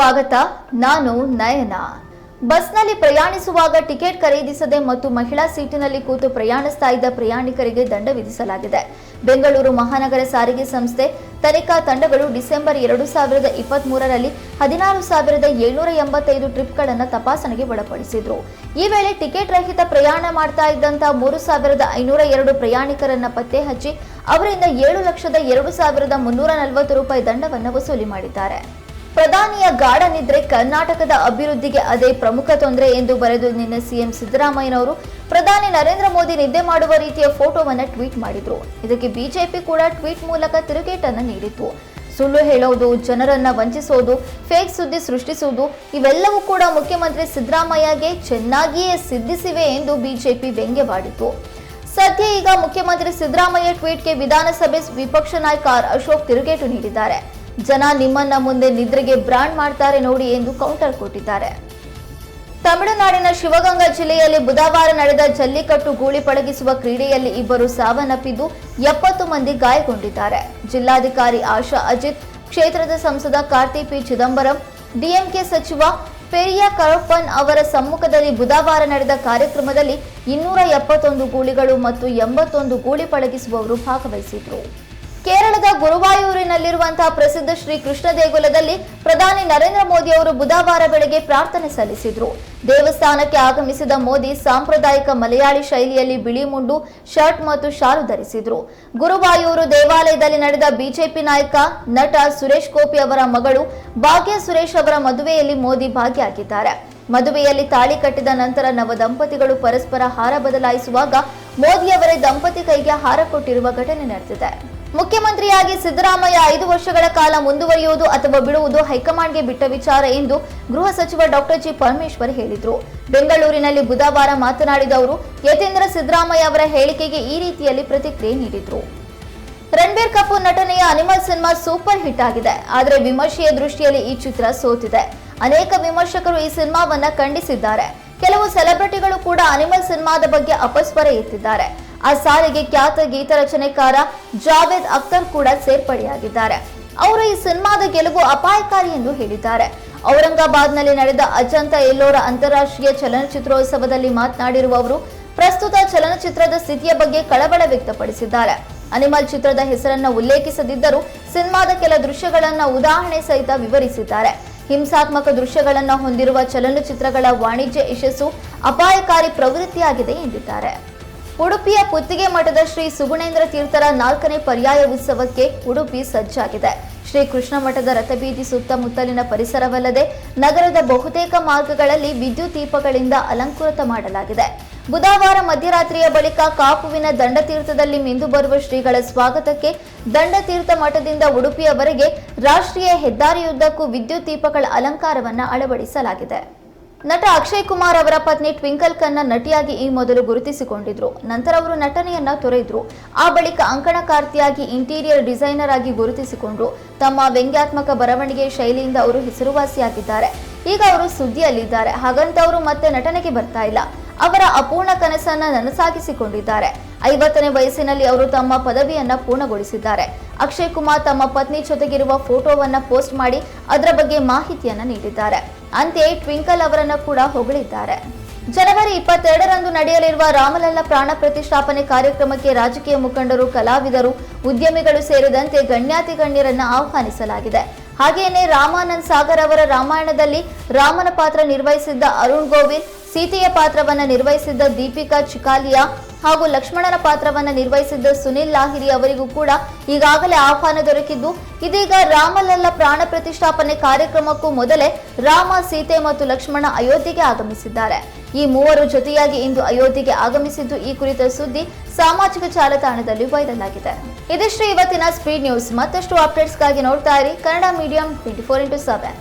ಸ್ವಾಗತ, ನಾನು ನಯನ. ಬಸ್ನಲ್ಲಿ ಪ್ರಯಾಣಿಸುವಾಗ ಟಿಕೆಟ್ ಖರೀದಿಸದೆ ಮತ್ತು ಮಹಿಳಾ ಸೀಟಿನಲ್ಲಿ ಕೂತು ಪ್ರಯಾಣಿಸ್ತಾ ಇದ್ದ ಪ್ರಯಾಣಿಕರಿಗೆ ದಂಡ ವಿಧಿಸಲಾಗಿದೆ. ಬೆಂಗಳೂರು ಮಹಾನಗರ ಸಾರಿಗೆ ಸಂಸ್ಥೆ ತನಿಖಾ ತಂಡಗಳು ಡಿಸೆಂಬರ್ ಎರಡು ಸಾವಿರದ ಇಪ್ಪತ್ತ್ ಮೂರರಲ್ಲಿ ಹದಿನಾರು ಸಾವಿರದ ಏಳ್ನೂರ ಎಂಬತ್ತೈದು ಟ್ರಿಪ್ಗಳನ್ನು ತಪಾಸಣೆಗೆ ಒಳಪಡಿಸಿದ್ರು. ಈ ವೇಳೆ ಟಿಕೆಟ್ ರಹಿತ ಪ್ರಯಾಣ ಮಾಡ್ತಾ ಇದ್ದಂಥ ಮೂರು ಸಾವಿರದ ಐನೂರ ಎರಡು ಪ್ರಯಾಣಿಕರನ್ನ ಪತ್ತೆ ಹಚ್ಚಿ ಅವರಿಂದ ಏಳು ಲಕ್ಷದ ಎರಡು ಸಾವಿರದ ಮುನ್ನೂರ ನಲವತ್ತು ರೂಪಾಯಿ ದಂಡವನ್ನು ವಸೂಲಿ ಮಾಡಿದ್ದಾರೆ. ಪ್ರಧಾನಿಯ ಗಾಢ ನಿದ್ರೆ ಕರ್ನಾಟಕದ ಅಭಿವೃದ್ಧಿಗೆ ಅದೇ ಪ್ರಮುಖ ತೊಂದರೆ ಎಂದು ಬರೆದು ನಿನ್ನೆ ಸಿಎಂ ಸಿದ್ದರಾಮಯ್ಯನವರು ಪ್ರಧಾನಿ ನರೇಂದ್ರ ಮೋದಿ ನಿದ್ದೆ ಮಾಡುವ ರೀತಿಯ ಫೋಟೋವನ್ನ ಟ್ವೀಟ್ ಮಾಡಿದ್ರು. ಇದಕ್ಕೆ ಬಿಜೆಪಿ ಕೂಡ ಟ್ವೀಟ್ ಮೂಲಕ ತಿರುಗೇಟನ್ನು ನೀಡಿತ್ತು. ಸುಳ್ಳು ಹೇಳೋದು, ಜನರನ್ನ ವಂಚಿಸೋದು, ಫೇಕ್ ಸುದ್ದಿ ಸೃಷ್ಟಿಸುವುದು, ಇವೆಲ್ಲವೂ ಕೂಡ ಮುಖ್ಯಮಂತ್ರಿ ಸಿದ್ದರಾಮಯ್ಯಗೆ ಚೆನ್ನಾಗಿಯೇ ಸಿದ್ಧಿಸಿವೆ ಎಂದು ಬಿಜೆಪಿ ವ್ಯಂಗ್ಯವಾಡಿತು ಸದ್ಯ ಈಗ ಮುಖ್ಯಮಂತ್ರಿ ಸಿದ್ದರಾಮಯ್ಯ ಟ್ವೀಟ್ಗೆ ವಿಧಾನಸಭೆ ವಿಪಕ್ಷ ನಾಯಕ ಅಶೋಕ್ ತಿರುಗೇಟು ನೀಡಿದ್ದಾರೆ. ಜನ ನಿಮ್ಮನ್ನ ಮುಂದೆ ನಿದ್ರೆಗೆ ಬ್ರಾಂಡ್ ಮಾಡ್ತಾರೆ ನೋಡಿ ಎಂದು ಕೌಂಟರ್ ಕೊಟ್ಟಿದ್ದಾರೆ. ತಮಿಳುನಾಡಿನ ಶಿವಗಂಗಾ ಜಿಲ್ಲೆಯಲ್ಲಿ ಬುಧವಾರ ನಡೆದ ಜಲ್ಲಿಕಟ್ಟು ಗೂಳಿ ಪಳಗಿಸುವ ಕ್ರೀಡೆಯಲ್ಲಿ ಇಬ್ಬರು ಸಾವನ್ನಪ್ಪಿದ್ದು ಎಪ್ಪತ್ತು ಮಂದಿ ಗಾಯಗೊಂಡಿದ್ದಾರೆ. ಜಿಲ್ಲಾಧಿಕಾರಿ ಆಶಾ ಅಜಿತ್, ಕ್ಷೇತ್ರದ ಸಂಸದ ಕಾರ್ತಿ ಪಿ ಚಿದಂಬರಂ, ಡಿಎಂಕೆ ಸಚಿವ ಪೆರಿಯ ಕರಪ್ಪನ್ ಅವರ ಸಮ್ಮುಖದಲ್ಲಿ ಬುಧವಾರ ನಡೆದ ಕಾರ್ಯಕ್ರಮದಲ್ಲಿ ಇನ್ನೂರ ಎಪ್ಪತ್ತೊಂದು ಗೂಳಿಗಳು ಮತ್ತು ಎಂಬತ್ತೊಂದು ಗೂಳಿ ಪಳಗಿಸುವವರು ಭಾಗವಹಿಸಿದ್ರು. ಕೇರಳದ ಗುರುವಾಯೂರಿನಲ್ಲಿರುವಂತಹ ಪ್ರಸಿದ್ಧ ಶ್ರೀ ಕೃಷ್ಣ ದೇಗುಲದಲ್ಲಿ ಪ್ರಧಾನಿ ನರೇಂದ್ರ ಮೋದಿ ಅವರು ಬುಧವಾರ ಬೆಳಗ್ಗೆ ಪ್ರಾರ್ಥನೆ ಸಲ್ಲಿಸಿದ್ರು. ದೇವಸ್ಥಾನಕ್ಕೆ ಆಗಮಿಸಿದ ಮೋದಿ ಸಾಂಪ್ರದಾಯಿಕ ಮಲಯಾಳಿ ಶೈಲಿಯಲ್ಲಿ ಬಿಳಿ ಮುಂಡು, ಶರ್ಟ್ ಮತ್ತು ಶಾಲು ಧರಿಸಿದ್ರು. ಗುರುವಾಯೂರು ದೇವಾಲಯದಲ್ಲಿ ನಡೆದ ಬಿಜೆಪಿ ನಾಯಕ ನಟ ಸುರೇಶ್ ಗೋಪಿ ಅವರ ಮಗಳು ಭಾಗ್ಯ ಸುರೇಶ್ ಅವರ ಮದುವೆಯಲ್ಲಿ ಮೋದಿ ಭಾಗಿಯಾಗಿದ್ದಾರೆ. ಮದುವೆಯಲ್ಲಿ ತಾಳಿ ಕಟ್ಟಿದ ನಂತರ ನವ ದಂಪತಿಗಳು ಪರಸ್ಪರ ಹಾರ ಬದಲಾಯಿಸುವಾಗ ಮೋದಿಯವರೇ ದಂಪತಿ ಕೈಗೆ ಹಾರ ಕೊಟ್ಟಿರುವ ಘಟನೆ ನಡೆದಿದೆ. ಮುಖ್ಯಮಂತ್ರಿಯಾಗಿ ಸಿದ್ದರಾಮಯ್ಯ ಐದು ವರ್ಷಗಳ ಕಾಲ ಮುಂದುವರಿಯುವುದು ಅಥವಾ ಬಿಡುವುದು ಹೈಕಮಾಂಡ್ಗೆ ಬಿಟ್ಟ ವಿಚಾರ ಎಂದು ಗೃಹ ಸಚಿವ ಡಾಕ್ಟರ್ ಜಿ ಪರಮೇಶ್ವರ್ ಹೇಳಿದರು. ಬೆಂಗಳೂರಿನಲ್ಲಿ ಬುಧವಾರ ಮಾತನಾಡಿದ ಅವರು, ಯತೇಂದ್ರ ಸಿದ್ದರಾಮಯ್ಯ ಅವರ ಹೇಳಿಕೆಗೆ ಈ ರೀತಿಯಲ್ಲಿ ಪ್ರತಿಕ್ರಿಯೆ ನೀಡಿದರು. ರಣಬೀರ್ ಕಪೂರ್ ನಟನೆಯ ಅನಿಮಲ್ ಸಿನಿಮಾ ಸೂಪರ್ ಹಿಟ್ ಆಗಿದೆ. ಆದರೆ ವಿಮರ್ಶೆಯ ದೃಷ್ಟಿಯಲ್ಲಿ ಈ ಚಿತ್ರ ಸೋತಿದೆ. ಅನೇಕ ವಿಮರ್ಶಕರು ಈ ಸಿನಿಮಾವನ್ನ ಖಂಡಿಸಿದ್ದಾರೆ. ಕೆಲವು ಸೆಲೆಬ್ರಿಟಿಗಳು ಕೂಡ ಅನಿಮಲ್ ಸಿನಿಮಾದ ಬಗ್ಗೆ ಅಪಸ್ವರ ಎತ್ತಿದ್ದಾರೆ. ಆ ಸಾಲಿಗೆ ಖ್ಯಾತ ಗೀತ ರಚನೆಕಾರ ಜಾವೇದ್ ಅಖ್ತರ್ ಕೂಡ ಸೇರ್ಪಡೆಯಾಗಿದ್ದಾರೆ. ಅವರು ಈ ಸಿನಿಮಾದ ಗೆಲುವು ಅಪಾಯಕಾರಿ ಎಂದು ಹೇಳಿದ್ದಾರೆ. ಔರಂಗಾಬಾದ್ನಲ್ಲಿ ನಡೆದ ಅಜಂತ ಎಲ್ಲೋರ ಅಂತಾರಾಷ್ಟ್ರೀಯ ಚಲನಚಿತ್ರೋತ್ಸವದಲ್ಲಿ ಮಾತನಾಡಿರುವ ಅವರು ಪ್ರಸ್ತುತ ಚಲನಚಿತ್ರದ ಸ್ಥಿತಿಯ ಬಗ್ಗೆ ಕಳವಳ ವ್ಯಕ್ತಪಡಿಸಿದ್ದಾರೆ. ಅನಿಮಲ್ ಚಿತ್ರದ ಹೆಸರನ್ನ ಉಲ್ಲೇಖಿಸದಿದ್ದರೂ ಸಿನಿಮಾದ ಕೆಲ ದೃಶ್ಯಗಳನ್ನ ಉದಾಹರಣೆ ಸಹಿತ ವಿವರಿಸಿದ್ದಾರೆ. ಹಿಂಸಾತ್ಮಕ ದೃಶ್ಯಗಳನ್ನ ಹೊಂದಿರುವ ಚಲನಚಿತ್ರಗಳ ವಾಣಿಜ್ಯ ಯಶಸ್ಸು ಅಪಾಯಕಾರಿ ಪ್ರವೃತ್ತಿಯಾಗಿದೆ ಎಂದಿದ್ದಾರೆ. ಉಡುಪಿಯ ಪುತ್ತಿಗೆ ಮಠದ ಶ್ರೀ ಸುಗುಣೇಂದ್ರ ತೀರ್ಥರ ನಾಲ್ಕನೇ ಪರ್ಯಾಯ ಉತ್ಸವಕ್ಕೆ ಉಡುಪಿ ಸಜ್ಜಾಗಿದೆ. ಶ್ರೀ ಕೃಷ್ಣ ಮಠದ ರಥಬೀದಿ ಸುತ್ತಮುತ್ತಲಿನ ಪರಿಸರವಲ್ಲದೆ ನಗರದ ಬಹುತೇಕ ಮಾರ್ಗಗಳಲ್ಲಿ ವಿದ್ಯುತ್ ದೀಪಗಳಿಂದ ಅಲಂಕೃತ ಮಾಡಲಾಗಿದೆ. ಬುಧವಾರ ಮಧ್ಯರಾತ್ರಿಯ ಬಳಿಕ ಕಾಪುವಿನ ದಂಡತೀರ್ಥದಲ್ಲಿ ಮಿಂದು ಬರುವ ಶ್ರೀಗಳ ಸ್ವಾಗತಕ್ಕೆ ದಂಡತೀರ್ಥ ಮಠದಿಂದ ಉಡುಪಿಯವರೆಗೆ ರಾಷ್ಟ್ರೀಯ ಹೆದ್ದಾರಿಯುದ್ದಕ್ಕೂ ವಿದ್ಯುತ್ ದೀಪಗಳ ಅಲಂಕಾರವನ್ನು ಅಳವಡಿಸಲಾಗಿದೆ. ನಟ ಅಕ್ಷಯ್ ಕುಮಾರ್ ಅವರ ಪತ್ನಿ ಟ್ವಿಂಕಲ್ ಖನ್ನ ನಟಿಯಾಗಿ ಈ ಮೊದಲು ಗುರುತಿಸಿಕೊಂಡಿದ್ರು. ನಂತರ ಅವರು ನಟನೆಯನ್ನ ತೊರೆದ್ರು. ಆ ಬಳಿಕ ಅಂಕಣಕಾರ್ತಿಯಾಗಿ ಇಂಟೀರಿಯರ್ ಡಿಸೈನರ್ ಆಗಿ ಗುರುತಿಸಿಕೊಂಡ್ರು ತಮ್ಮ ವ್ಯಂಗ್ಯಾತ್ಮಕ ಬರವಣಿಗೆ ಶೈಲಿಯಿಂದ ಅವರು ಹೆಸರುವಾಸಿಯಾಗಿದ್ದಾರೆ. ಈಗ ಅವರು ಸುದ್ದಿಯಲ್ಲಿದ್ದಾರೆ. ಹಾಗಂತ ಅವರು ಮತ್ತೆ ನಟನೆಗೆ ಬರ್ತಾ ಇಲ್ಲ. ಅವರ ಅಪೂರ್ಣ ಕನಸನ್ನ ನನಸಾಗಿಸಿಕೊಂಡಿದ್ದಾರೆ. ಐವತ್ತನೇ ವಯಸ್ಸಿನಲ್ಲಿ ಅವರು ತಮ್ಮ ಪದವಿಯನ್ನ ಪೂರ್ಣಗೊಳಿಸಿದ್ದಾರೆ. ಅಕ್ಷಯ್ ಕುಮಾರ್ ತಮ್ಮ ಪತ್ನಿ ಜೊತೆಗಿರುವ ಫೋಟೋವನ್ನ ಪೋಸ್ಟ್ ಮಾಡಿ ಅದರ ಬಗ್ಗೆ ಮಾಹಿತಿಯನ್ನ ನೀಡಿದ್ದಾರೆ. ಅಂತೆಯೇ ಟ್ವಿಂಕಲ್ ಅವರನ್ನ ಕೂಡ ಹೊಗಳಿದ್ದಾರೆ. ಜನವರಿ ಇಪ್ಪತ್ತೆರಡರಂದು ನಡೆಯಲಿರುವ ರಾಮಲಲ್ಲ ಪ್ರಾಣ ಪ್ರತಿಷ್ಠಾಪನೆ ಕಾರ್ಯಕ್ರಮಕ್ಕೆ ರಾಜಕೀಯ ಮುಖಂಡರು, ಕಲಾವಿದರು, ಉದ್ಯಮಿಗಳು ಸೇರಿದಂತೆ ಗಣ್ಯಾತಿ ಗಣ್ಯರನ್ನು ಆಹ್ವಾನಿಸಲಾಗಿದೆ. ಹಾಗೆಯೇ ರಾಮಾನಂದ್ ಸಾಗರ್ ಅವರ ರಾಮಾಯಣದಲ್ಲಿ ರಾಮನ ಪಾತ್ರ ನಿರ್ವಹಿಸಿದ್ದ ಅರುಣ್ ಗೋವಿಂದ್, ಸೀತೆಯ ಪಾತ್ರವನ್ನ ನಿರ್ವಹಿಸಿದ್ದ ದೀಪಿಕಾ ಚಿಕಾಲಿಯಾ ಹಾಗೂ ಲಕ್ಷ್ಮಣನ ಪಾತ್ರವನ್ನು ನಿರ್ವಹಿಸಿದ್ದ ಸುನಿಲ್ ಲಾಹಿರಿ ಅವರಿಗೂ ಕೂಡ ಈಗಾಗಲೇ ಆಹ್ವಾನ ದೊರಕಿದ್ದು, ಇದೀಗ ರಾಮಲಲ್ಲ ಪ್ರಾಣ ಪ್ರತಿಷ್ಠಾಪನೆ ಕಾರ್ಯಕ್ರಮಕ್ಕೂ ಮೊದಲೇ ರಾಮ, ಸೀತೆ ಮತ್ತು ಲಕ್ಷ್ಮಣ ಅಯೋಧ್ಯೆಗೆ ಆಗಮಿಸಿದ್ದಾರೆ. ಈ ಮೂವರು ಜೊತೆಯಾಗಿ ಇಂದು ಅಯೋಧ್ಯೆಗೆ ಆಗಮಿಸಿದ್ದು ಈ ಕುರಿತ ಸುದ್ದಿ ಸಾಮಾಜಿಕ ಜಾಲತಾಣದಲ್ಲಿ ವೈರಲ್ ಆಗಿದೆ. ಇದಿಷ್ಟು ಇವತ್ತಿನ ಸ್ಪೀಡ್ ನ್ಯೂಸ್. ಮತ್ತಷ್ಟು ಅಪ್ಡೇಟ್ಸ್ಗಾಗಿ ನೋಡ್ತಾ ಇರಿ Kannada medium twenty four into seven